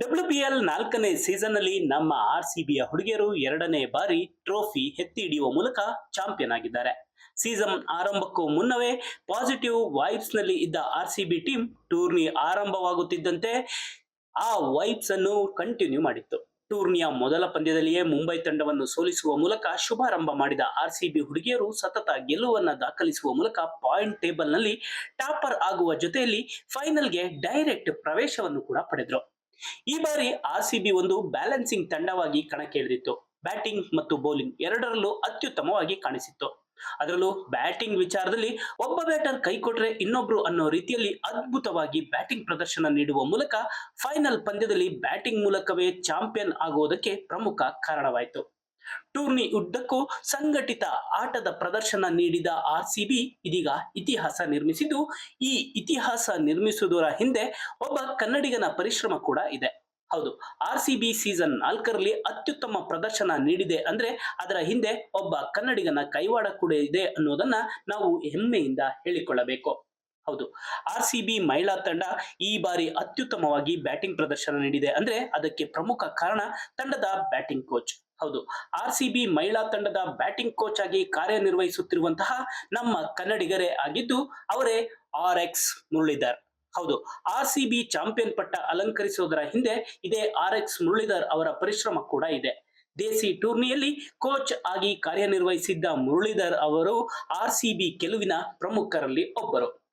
ಡಬ್ಲ್ಯೂಬಿಎಲ್ ನಾಲ್ಕನೇ ಸೀಸನ್ ಅಲ್ಲಿ ನಮ್ಮ ಆರ್ ಸಿ ಬಿಯ ಹುಡುಗಿಯರು ಎರಡನೇ ಬಾರಿ ಟ್ರೋಫಿ ಎತ್ತಿ ಹಿಡಿಯುವ ಮೂಲಕ ಚಾಂಪಿಯನ್ ಆಗಿದ್ದಾರೆ. ಸೀಸನ್ ಆರಂಭಕ್ಕೂ ಮುನ್ನವೇ ಪಾಸಿಟಿವ್ ವೈಬ್ಸ್ನಲ್ಲಿ ಇದ್ದ R C B team tourney ಆರಂಭವಾಗುತ್ತಿದ್ದಂತೆ ಆ ವೈಬ್ಸ್ ಅನ್ನು ಕಂಟಿನ್ಯೂ ಮಾಡಿತ್ತು. ಟೂರ್ನಿಯ ಮೊದಲ ಪಂದ್ಯದಲ್ಲಿಯೇ ಮುಂಬೈ ತಂಡವನ್ನು ಸೋಲಿಸುವ ಮೂಲಕ ಶುಭಾರಂಭ ಮಾಡಿದ ಆರ್ ಸಿ ಬಿ ಹುಡುಗಿಯರು ಸತತ ಗೆಲುವನ್ನು ದಾಖಲಿಸುವ ಮೂಲಕ ಪಾಯಿಂಟ್ ಟೇಬಲ್ನಲ್ಲಿ ಟಾಪರ್ ಆಗುವ ಜೊತೆಯಲ್ಲಿ ಫೈನಲ್ಗೆ ಡೈರೆಕ್ಟ್ ಪ್ರವೇಶವನ್ನು ಕೂಡ ಪಡೆದ್ರು. ಈ ಬಾರಿ ಆರ್ ಸಿ ಬಿ ಒಂದು ಬ್ಯಾಲೆನ್ಸಿಂಗ್ ತಂಡವಾಗಿ ಕಣಕ್ಕಿಳಿದಿತ್ತು. ಬ್ಯಾಟಿಂಗ್ ಮತ್ತು ಬೌಲಿಂಗ್ ಎರಡರಲ್ಲೂ ಅತ್ಯುತ್ತಮವಾಗಿ ಕಾಣಿಸಿತ್ತು. ಅದರಲ್ಲೂ ಬ್ಯಾಟಿಂಗ್ ವಿಚಾರದಲ್ಲಿ ಒಬ್ಬ ಬ್ಯಾಟರ್ ಕೈ ಕೊಟ್ರೆ ಇನ್ನೊಬ್ರು ಅನ್ನೋ ರೀತಿಯಲ್ಲಿ ಅದ್ಭುತವಾಗಿ ಬ್ಯಾಟಿಂಗ್ ಪ್ರದರ್ಶನ ನೀಡುವ ಮೂಲಕ ಫೈನಲ್ ಪಂದ್ಯದಲ್ಲಿ ಬ್ಯಾಟಿಂಗ್ ಮೂಲಕವೇ ಚಾಂಪಿಯನ್ ಆಗುವುದಕ್ಕೆ ಪ್ರಮುಖ ಕಾರಣವಾಯಿತು. ಟೂರ್ನಿ ಉದ್ದಕ್ಕೂ ಸಂಘಟಿತ ಆಟದ ಪ್ರದರ್ಶನ ನೀಡಿದ ಆರ್ ಸಿಬಿ ಇದೀಗ ಇತಿಹಾಸ ನಿರ್ಮಿಸಿದ್ದು, ಈ ಇತಿಹಾಸ ನಿರ್ಮಿಸುವುದರ ಹಿಂದೆ ಒಬ್ಬ ಕನ್ನಡಿಗನ ಪರಿಶ್ರಮ ಕೂಡ ಇದೆ. ಹೌದು ಆರ್ ಸೀಸನ್ ನಾಲ್ಕರಲ್ಲಿ ಅತ್ಯುತ್ತಮ ಪ್ರದರ್ಶನ ನೀಡಿದೆ ಅಂದ್ರೆ ಅದರ ಹಿಂದೆ ಒಬ್ಬ ಕನ್ನಡಿಗನ ಕೈವಾಡ ಕೂಡ ಇದೆ ಅನ್ನೋದನ್ನ ನಾವು ಹೆಮ್ಮೆಯಿಂದ ಹೇಳಿಕೊಳ್ಳಬೇಕು. ಹೌದು. ಆರ್ ಸಿ ಬಿ ಮಹಿಳಾ ತಂಡ ಈ ಬಾರಿ ಅತ್ಯುತ್ತಮವಾಗಿ ಬ್ಯಾಟಿಂಗ್ ಪ್ರದರ್ಶನ ನೀಡಿದೆ. ಅಂದ್ರೆ ಅದಕ್ಕೆ ಪ್ರಮುಖ ಕಾರಣ ತಂಡದ ಬ್ಯಾಟಿಂಗ್ ಕೋಚ್. ಹೌದು. ಆರ್ ಸಿ ಬಿ ಮಹಿಳಾ ತಂಡದ ಬ್ಯಾಟಿಂಗ್ ಕೋಚ್ ಆಗಿ ಕಾರ್ಯನಿರ್ವಹಿಸುತ್ತಿರುವಂತಹ ನಮ್ಮ ಕನ್ನಡಿಗರೇ ಆಗಿದ್ದು, ಅವರೇ ಆರ್ ಎಕ್ಸ್ ಮುರಳೀಧರ್. ಹೌದು. ಆರ್ ಸಿ ಬಿ ಚಾಂಪಿಯನ್ ಪಟ್ಟ ಅಲಂಕರಿಸುವುದರ ಹಿಂದೆ ಇದೇ ಆರ್ ಎಕ್ಸ್ ಮುರಳೀಧರ್ ಅವರ ಪರಿಶ್ರಮ ಕೂಡ ಇದೆ. ದೇಸಿ ಟೂರ್ನಿಯಲ್ಲಿ ಕೋಚ್ ಆಗಿ ಕಾರ್ಯನಿರ್ವಹಿಸಿದ್ದ ಮುರಳೀಧರ್ ಅವರು ಆರ್ ಸಿ ಬಿ ಗೆಲುವಿನ ಪ್ರಮುಖರಲ್ಲಿ ಒಬ್ಬರು.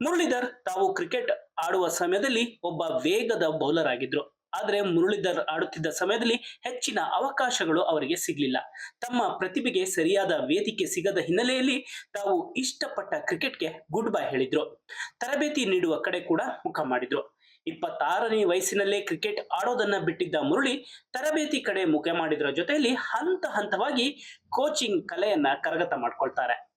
ಮುರಳೀಧರ್ ತಾವು ಕ್ರಿಕೆಟ್ ಆಡುವ ಸಮಯದಲ್ಲಿ ಒಬ್ಬ ವೇಗದ ಬೌಲರ್ ಆಗಿದ್ರು. ಆದರೆ ಮುರಳೀಧರ್ ಆಡುತ್ತಿದ್ದ ಸಮಯದಲ್ಲಿ ಹೆಚ್ಚಿನ ಅವಕಾಶಗಳು ಅವರಿಗೆ ಸಿಗಲಿಲ್ಲ. ತಮ್ಮ ಪ್ರತಿಭೆಗೆ ಸರಿಯಾದ ವೇದಿಕೆ ಸಿಗದ ಹಿನ್ನೆಲೆಯಲ್ಲಿ ತಾವು ಇಷ್ಟಪಟ್ಟ ಕ್ರಿಕೆಟ್ಗೆ ಗುಡ್ ಬೈ ಹೇಳಿದ್ರು. ತರಬೇತಿ ನೀಡುವ ಕಡೆ ಕೂಡ ಮುಖ ಮಾಡಿದ್ರು. ಇಪ್ಪತ್ತಾರನೇ ವಯಸ್ಸಿನಲ್ಲೇ ಕ್ರಿಕೆಟ್ ಆಡೋದನ್ನ ಬಿಟ್ಟಿದ್ದ ಮುರಳಿ ತರಬೇತಿ ಕಡೆ ಮುಖ ಮಾಡಿದ್ರ ಜೊತೆಯಲ್ಲಿ ಹಂತ ಹಂತವಾಗಿ ಕೋಚಿಂಗ್ ಕಲೆಯನ್ನ ಕರಗತ ಮಾಡ್ಕೊಳ್ತಾರೆ.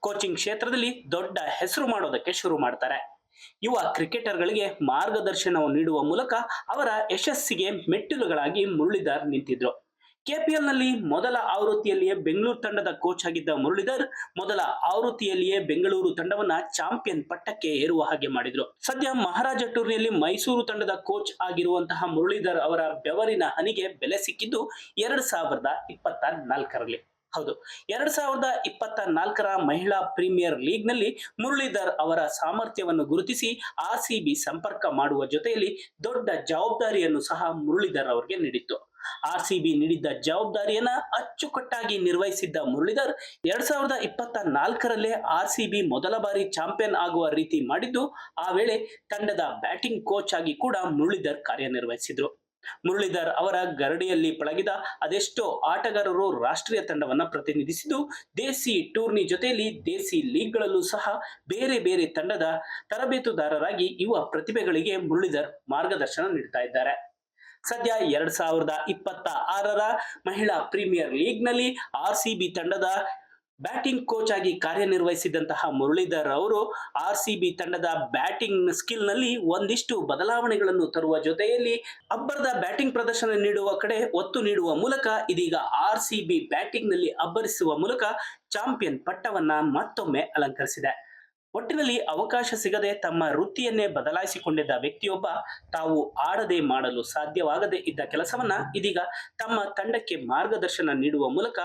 ಕೋಚಿಂಗ್ ಕ್ಷೇತ್ರದಲ್ಲಿ ದೊಡ್ಡ ಹೆಸರು ಮಾಡೋದಕ್ಕೆ ಶುರು ಮಾಡ್ತಾರೆ. ಯುವ ಕ್ರಿಕೆಟರ್ಗಳಿಗೆ ಮಾರ್ಗದರ್ಶನವನ್ನು ನೀಡುವ ಮೂಲಕ ಅವರ ಯಶಸ್ಸಿಗೆ ಮೆಟ್ಟಿಲುಗಳಾಗಿ ಮುರಳೀಧರ್ ನಿಂತಿದ್ರು. ಕೆಪಿಎಲ್ನಲ್ಲಿ ಮೊದಲ ಆವೃತ್ತಿಯಲ್ಲಿಯೇ ಬೆಂಗಳೂರು ತಂಡದ ಕೋಚ್ ಆಗಿದ್ದ ಮುರಳೀಧರ್ ಮೊದಲ ಆವೃತ್ತಿಯಲ್ಲಿಯೇ ಬೆಂಗಳೂರು ತಂಡವನ್ನ ಚಾಂಪಿಯನ್ ಪಟ್ಟಕ್ಕೆ ಏರುವ ಹಾಗೆ ಮಾಡಿದ್ರು. ಸದ್ಯ ಮಹಾರಾಜ ಟೂರ್ನಿಯಲ್ಲಿ ಮೈಸೂರು ತಂಡದ ಕೋಚ್ ಆಗಿರುವಂತಹ ಮುರಳೀಧರ್ ಅವರ ಬೆವರಿನ ಹನಿಗೆ ಬೆಲೆ ಸಿಕ್ಕಿದ್ದು ಎರಡ್ ಸಾವಿರದ ಇಪ್ಪತ್ತ ನಾಲ್ಕರಲ್ಲಿ ಹೌದು. ಎರಡ್ ಸಾವಿರದ ಇಪ್ಪತ್ತ ನಾಲ್ಕರ ಮಹಿಳಾ ಪ್ರೀಮಿಯರ್ ಲೀಗ್ನಲ್ಲಿ ಮುರಳೀಧರ್ ಅವರ ಸಾಮರ್ಥ್ಯವನ್ನು ಗುರುತಿಸಿ ಆರ್ ಸಿ ಬಿ ಸಂಪರ್ಕ ಮಾಡುವ ಜೊತೆಯಲ್ಲಿ ದೊಡ್ಡ ಜವಾಬ್ದಾರಿಯನ್ನು ಸಹ ಮುರಳೀಧರ್ ಅವರಿಗೆ ನೀಡಿತ್ತು. ಆರ್ ಸಿ ಬಿ ನೀಡಿದ್ದ ಜವಾಬ್ದಾರಿಯನ್ನ ಅಚ್ಚುಕಟ್ಟಾಗಿ ನಿರ್ವಹಿಸಿದ್ದ ಮುರಳೀಧರ್ ಎರಡ್ ಸಾವಿರದ ಇಪ್ಪತ್ತ ನಾಲ್ಕರಲ್ಲೇ ಆರ್ ಸಿ ಬಿ ಮೊದಲ ಬಾರಿ ಚಾಂಪಿಯನ್ ಆಗುವ ರೀತಿ ಮಾಡಿದ್ದು, ಆ ವೇಳೆ ತಂಡದ ಬ್ಯಾಟಿಂಗ್ ಕೋಚ್ ಆಗಿ ಕೂಡ ಮುರಳೀಧರ್ ಕಾರ್ಯನಿರ್ವಹಿಸಿದ್ರು. ಮುರಳೀಧರ್ ಅವರ ಗರಡಿಯಲ್ಲಿ ಪಳಗಿದ ಅದೆಷ್ಟೋ ಆಟಗಾರರು ರಾಷ್ಟ್ರೀಯ ತಂಡವನ್ನು ಪ್ರತಿನಿಧಿಸಿದ್ದು, ದೇಸಿ ಟೂರ್ನಿ ಜೊತೆಯಲ್ಲಿ ದೇಸಿ ಲೀಗ್ಗಳಲ್ಲೂ ಸಹ ಬೇರೆ ಬೇರೆ ತಂಡದ ತರಬೇತುದಾರರಾಗಿ ಯುವ ಪ್ರತಿಭೆಗಳಿಗೆ ಮುರಳೀಧರ್ ಮಾರ್ಗದರ್ಶನ ನೀಡ್ತಾ ಇದ್ದಾರೆ. ಸದ್ಯ ಎರಡ್ ಸಾವಿರದ ಇಪ್ಪತ್ತ ಆರರ ಮಹಿಳಾ ಪ್ರೀಮಿಯರ್ ಲೀಗ್ನಲ್ಲಿ ಆರ್ ಸಿಬಿ ತಂಡದ ಬ್ಯಾಟಿಂಗ್ ಕೋಚ್ ಆಗಿ ಕಾರ್ಯನಿರ್ವಹಿಸಿದಂತಹ ಮುರಳೀಧರ್ ಅವರು ಆರ್ ಸಿ ಬಿ ತಂಡದ ಬ್ಯಾಟಿಂಗ್ ಸ್ಕಿಲ್ನಲ್ಲಿ ಒಂದಿಷ್ಟು ಬದಲಾವಣೆಗಳನ್ನು ತರುವ ಜೊತೆಯಲ್ಲಿ ಅಬ್ಬರದ ಬ್ಯಾಟಿಂಗ್ ಪ್ರದರ್ಶನ ನೀಡುವ ಕಡೆ ಒತ್ತು ನೀಡುವ ಮೂಲಕ ಇದೀಗ ಆರ್ ಸಿ ಬಿ ಬ್ಯಾಟಿಂಗ್ನಲ್ಲಿ ಅಬ್ಬರಿಸುವ ಮೂಲಕ ಚಾಂಪಿಯನ್ ಪಟ್ಟವನ್ನ ಮತ್ತೊಮ್ಮೆ ಅಲಂಕರಿಸಿದೆ. ಒಟ್ಟಿನಲ್ಲಿ ಅವಕಾಶ ಸಿಗದೆ ತಮ್ಮ ವೃತ್ತಿಯನ್ನೇ ಬದಲಾಯಿಸಿಕೊಂಡಿದ್ದ ವ್ಯಕ್ತಿಯೊಬ್ಬ ತಾವು ಆಡದೆ ಮಾಡಲು ಸಾಧ್ಯವಾಗದೇ ಇದ್ದ ಕೆಲಸವನ್ನ ಇದೀಗ ತಮ್ಮ ತಂಡಕ್ಕೆ ಮಾರ್ಗದರ್ಶನ ನೀಡುವ ಮೂಲಕ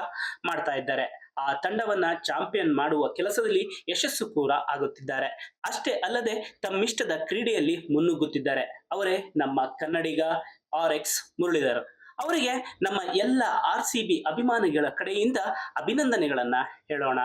ಮಾಡ್ತಾ ಇದ್ದಾರೆ. ಆ ತಂಡವನ್ನ ಚಾಂಪಿಯನ್ ಮಾಡುವ ಕೆಲಸದಲ್ಲಿ ಯಶಸ್ಸು ಕೂಡ ಆಗುತ್ತಿದ್ದಾರೆ. ಅಷ್ಟೇ ಅಲ್ಲದೆ ತಮ್ಮಿಷ್ಟದ ಕ್ರೀಡೆಯಲ್ಲಿ ಮುನ್ನುಗ್ಗುತ್ತಿದ್ದಾರೆ. ಅವರೇ ನಮ್ಮ ಕನ್ನಡಿಗ ಆರ್ ಎಕ್ಸ್ ಮುರಳೀಧರ್. ಅವರಿಗೆ ನಮ್ಮ ಎಲ್ಲ ಆರ್ ಸಿ ಬಿ ಅಭಿಮಾನಿಗಳ ಕಡೆಯಿಂದ ಅಭಿನಂದನೆಗಳನ್ನ ಹೇಳೋಣ.